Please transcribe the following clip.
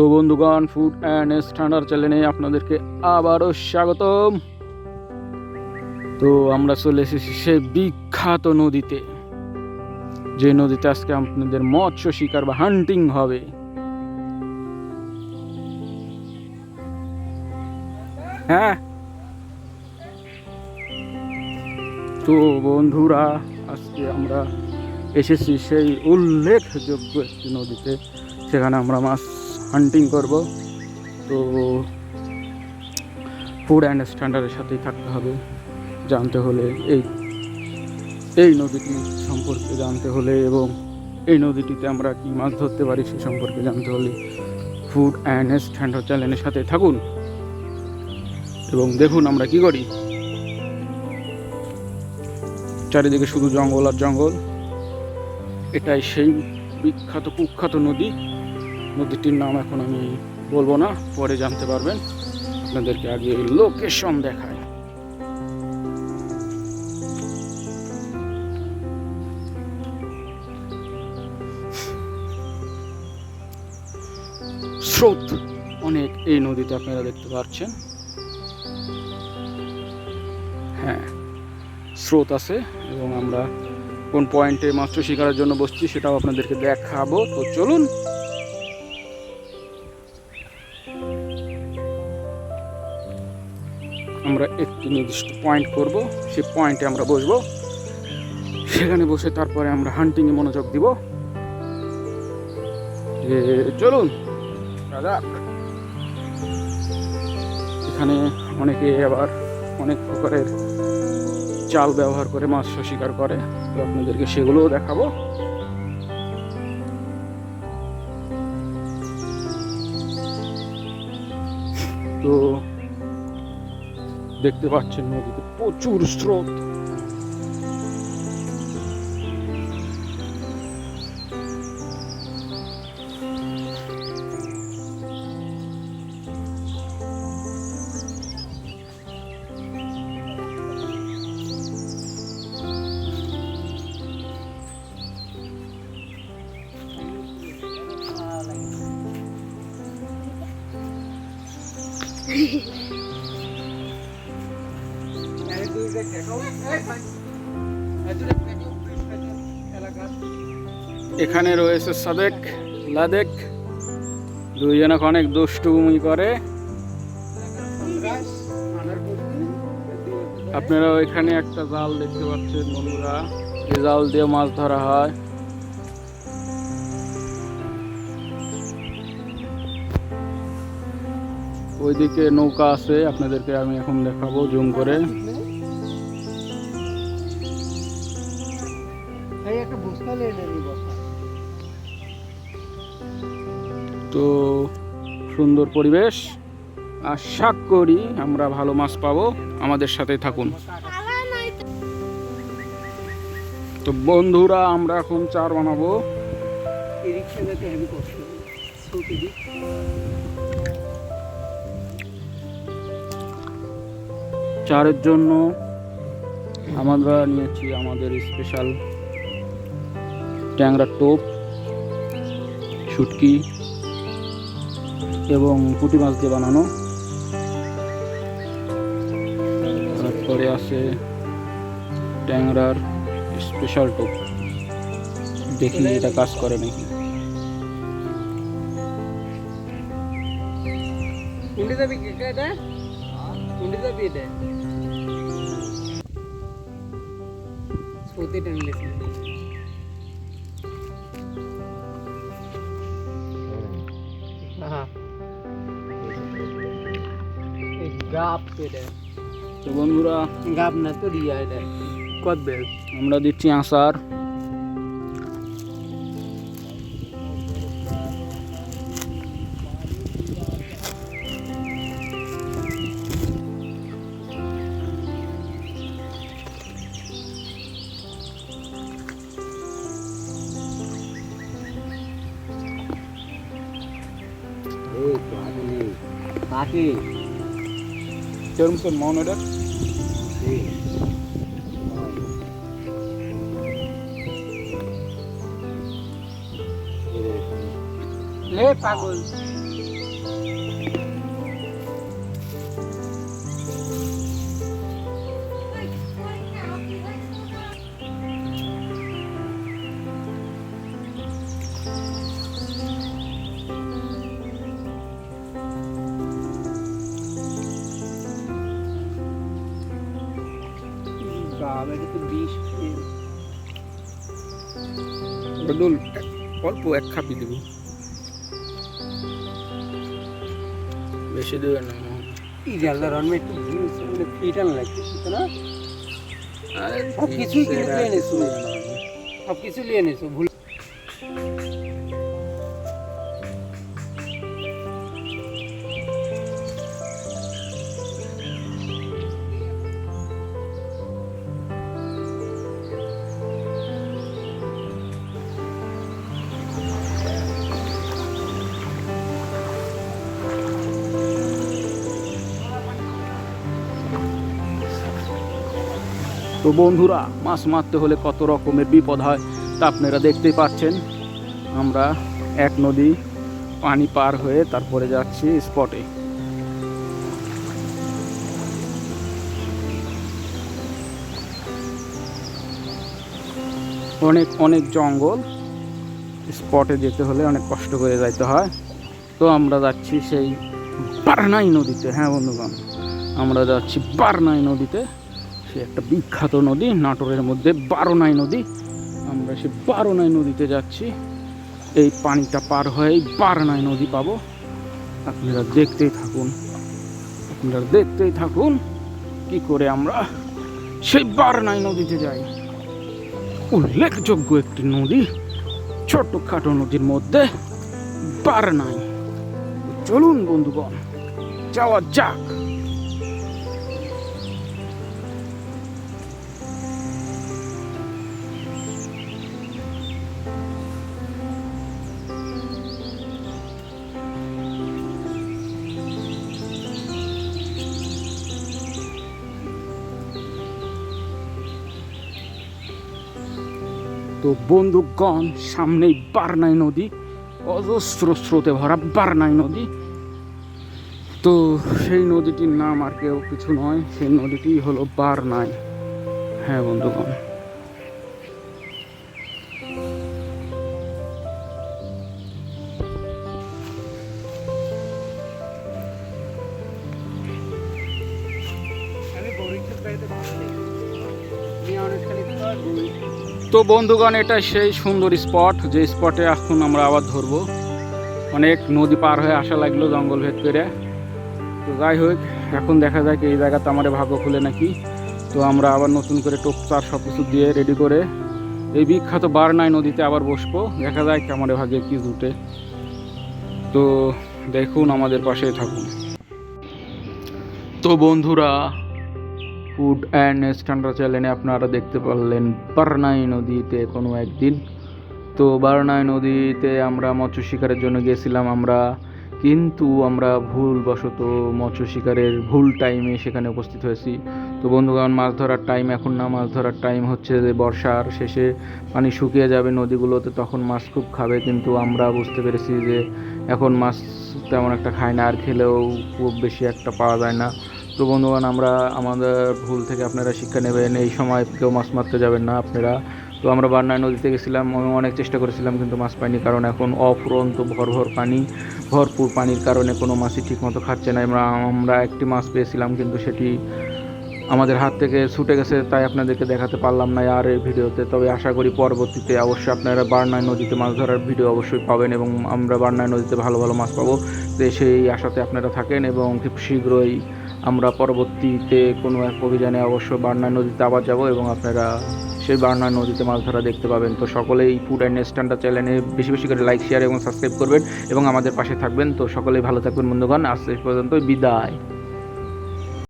তো বন্ধুগণ food and standard চ্যানেলে আপনাদেরকে আবারও স্বাগতম। তো আমরা চলে এসেছি সেই বিখ্যাত নদীতে, যে নদীতে আজকে আপনাদের মৎস্য শিকার বা হান্টিং হবে। হ্যাঁ? তো বন্ধুরা, আজকে আমরা এসেছি সেই উল্লেখযোগ্য একটি নদীতে, সেখানে আমরা মাছ হান্টিং করব। তো ফুড অ্যান্ড স্ট্যান্ডার্ডের সাথেই থাকতে হবে। জানতে হলে এই এই নদীটি সম্পর্কে জানতে হলে এবং এই নদীটিতে আমরা কি মাছ ধরতে পারি সে সম্পর্কে জানতে হলে ফুড অ্যান্ড স্ট্যান্ডার্ড চ্যানেলের সাথে থাকুন। এবং দেখুন আমরা কি করি। চারিদিকে শুধু জঙ্গল আর জঙ্গল। এটাই সেই বিখ্যাত কুখ্যাত নদী। নদীটির নাম এখন আমি বলব না, পরে জানতে পারবেন। আপনাদেরকে আগে লোকেশন দেখায় স্রোত অনেক এই নদীতে আপনারা দেখতে পাচ্ছেন। হ্যাঁ স্রোত আছে এবং আমরা কোন পয়েন্টে মাছ শিকারের জন্য বসছি সেটাও আপনাদেরকে দেখাবো। তো চলুন আমরা একটি নির্দিষ্ট পয়েন্ট করব, সেই পয়েন্টে আমরা বসবো। সেখানে বসে তারপরে আমরা হান্টিংয়ে মনোযোগ দিব। চলুন দাদা এখানে অনেকে আবার অনেক প্রকারের চাল ব্যবহার করে, মাছ শিকার করে। তো আপনাদেরকে সেগুলোও দেখাবো। তো দেখতে পাচ্ছেন নদীতে প্রচুর স্রোত এখানে রয়েছে সাদেক, লাদেক। দুইজন অনেক দুষ্টুমি করে। আপনারা এখানে একটা জাল দেখতে পাচ্ছেন বন্ধুরা। এই জাল দিয়ে মাছ ধরা হয়। ওইদিকে নৌকা আছে, আপনাদেরকে আমি এখন দেখাবো জুম করে। তো সুন্দর পরিবেশ। আশা করি আমরা ভালো মাছ পাবো। আমাদের সাথে থাকুন। তো বন্ধুরা, আমরা এখন চার বানাবো। চারের জন্য আমরা নিয়েছি আমাদের স্পেশাল ট্যাংরা টোপ, শুটকি। এবং পুঁটি মাছ দিয়ে বানানো। তারপরে আছে ট্যাংরার স্পেশাল টোপ। দেখি এটা কাজ করে নাকি। এটা? গাপ এটা তো বন্ধুরা গাপ না তো রিয়া এটা কত বেল? আমরা দিচ্ছি নেই পাটি কেরম তোর মন এটা লে পাগল। আমি কিন্তু বিষ। বদল অল্প এক খাপি দেব। বেশি দেবে না কি জানলার অন্য ফিটান লাগছে না? সব কিছুই কিন্তু নিয়ে সব কিছু নিয়ে নিছো ভুল তো বন্ধুরা, মাছ মারতে হলে কত রকমের বিপদ হয় তা আপনারা দেখতেই পাচ্ছেন। আমরা এক নদী পানি পার হয়ে তারপরে যাচ্ছি স্পটে অনেক অনেক জঙ্গল। স্পটে যেতে হলে অনেক কষ্ট করে যাইতে হয়। তো আমরা যাচ্ছি সেই বারনাই নদীতে। হ্যাঁ বন্ধুগণ, আমরা যাচ্ছি বারনাই নদীতে। সে একটা বিখ্যাত নদী, নাটোরের মধ্যে বারোনাই নদী। আমরা সে বারোনাই নদীতে যাচ্ছি। এই পানিটা পার হয়েই বারনাই নদী পাবো। আপনারা দেখতেই থাকুন। আপনারা দেখতেই থাকুন কি করে আমরা সেই বারনাই নদীতে যাই। উল্লেখযোগ্য একটি নদী ছোট্টখাটো নদীর মধ্যে বারনাই। চলুন বন্ধুগণ, যাওয়া যাক। তো বন্ধুগণ সামনেই বারনাই নদী, অজস্র স্রোতে ভরা বারনাই নদী। তো সেই নদীটির নাম আর কেউ কিছু নয়, সেই নদীটি হলো বারনাই। হ্যাঁ বন্ধুগণ। তো বন্ধুগণ, এটা সেই সুন্দর স্পট। যে স্পটে এখন আমরা আবার ধরবো। অনেক নদী পার হয়ে আসা লাগল জঙ্গল ভেদ করে। তো যাই হোক, এখন দেখা যায় এই জায়গাতে আমার ভাগ্য খুলে নাকি। তো আমরা আবার নতুন করে টোপচার সব কিছু দিয়ে রেডি করে এই বিখ্যাত বারনাই নদীতে আবার বসবো। দেখা যায় কি ভাগ্যে কি জুটে। তো দেখুন আমাদের পাশে থাকুন। তো বন্ধুরা ফুড অ্যান্ড স্ট্যান্ডার্ড চ্যানেলে আপনারা দেখতে পারলেন বারনাই নদীতে কোনো একদিন। তো বারনাই নদীতে আমরা মৎস্য শিকারের জন্য গিয়েছিলাম আমরা, কিন্তু আমরা ভুলবশত মৎস্য শিকারের ভুল টাইমে সেখানে উপস্থিত হয়েছি। তো বন্ধুগণ, মাছ ধরার টাইম এখন না, মাছ ধরার টাইম হচ্ছে যে বর্ষার শেষে পানি শুকিয়ে যাবে নদীগুলোতে, তখন মাছ খুব খাবে। কিন্তু আমরা বুঝতে পেরেছি যে এখন মাছ তেমন একটা খায় না, আর খেলেও খুব বেশি একটা পাওয়া যায় না। তো বন্ধুগণ, আমরা আমাদের ভুল থেকে আপনারা শিক্ষা নেবেন। এই সময় কেউ মাছ মারতে যাবেন না আপনারা। তো আমরা বার্নায় নদীতে গেছিলাম, আমি অনেক চেষ্টা করেছিলাম কিন্তু মাছ পাইনি কারণ এখন অফুরন্ত ভর ভর পানি, ভরপুর পানির কারণে কোনো মাছই ঠিকমতো খাচ্ছে না। আমরা আমরা একটি মাছ পেয়েছিলাম কিন্তু সেটি আমাদের হাত থেকে ছুটে গেছে, তাই আপনাদেরকে দেখাতে পারলাম না আর এই ভিডিওতে। তবে আশা করি পরবর্তীতে অবশ্যই আপনারা বার্নায় নদীতে মাছ ধরার ভিডিও অবশ্যই পাবেন এবং আমরা বার্নায় নদীতে ভালো ভালো মাছ পাবো। তো সেই আশাতে আপনারা থাকেন এবং খুব শীঘ্রই আমরা পরবর্তীতে কোনো এক অভিযানে অবশ্য বার্নায় নদীতে আবার যাব এবং আপনারা সেই বার্নায় নদীতে মাছ ধরা দেখতে পাবেন। তো সকলেই ফুড অ্যান্ড স্ট্যান্ডার্ড চ্যানেলে বেশি বেশি করে লাইক শেয়ার এবং সাবস্ক্রাইব করবেন এবং আমাদের পাশে থাকবেন। তো সকলেই ভালো থাকবেন বন্ধুগণ। আজ শেষ পর্যন্ত বিদায়।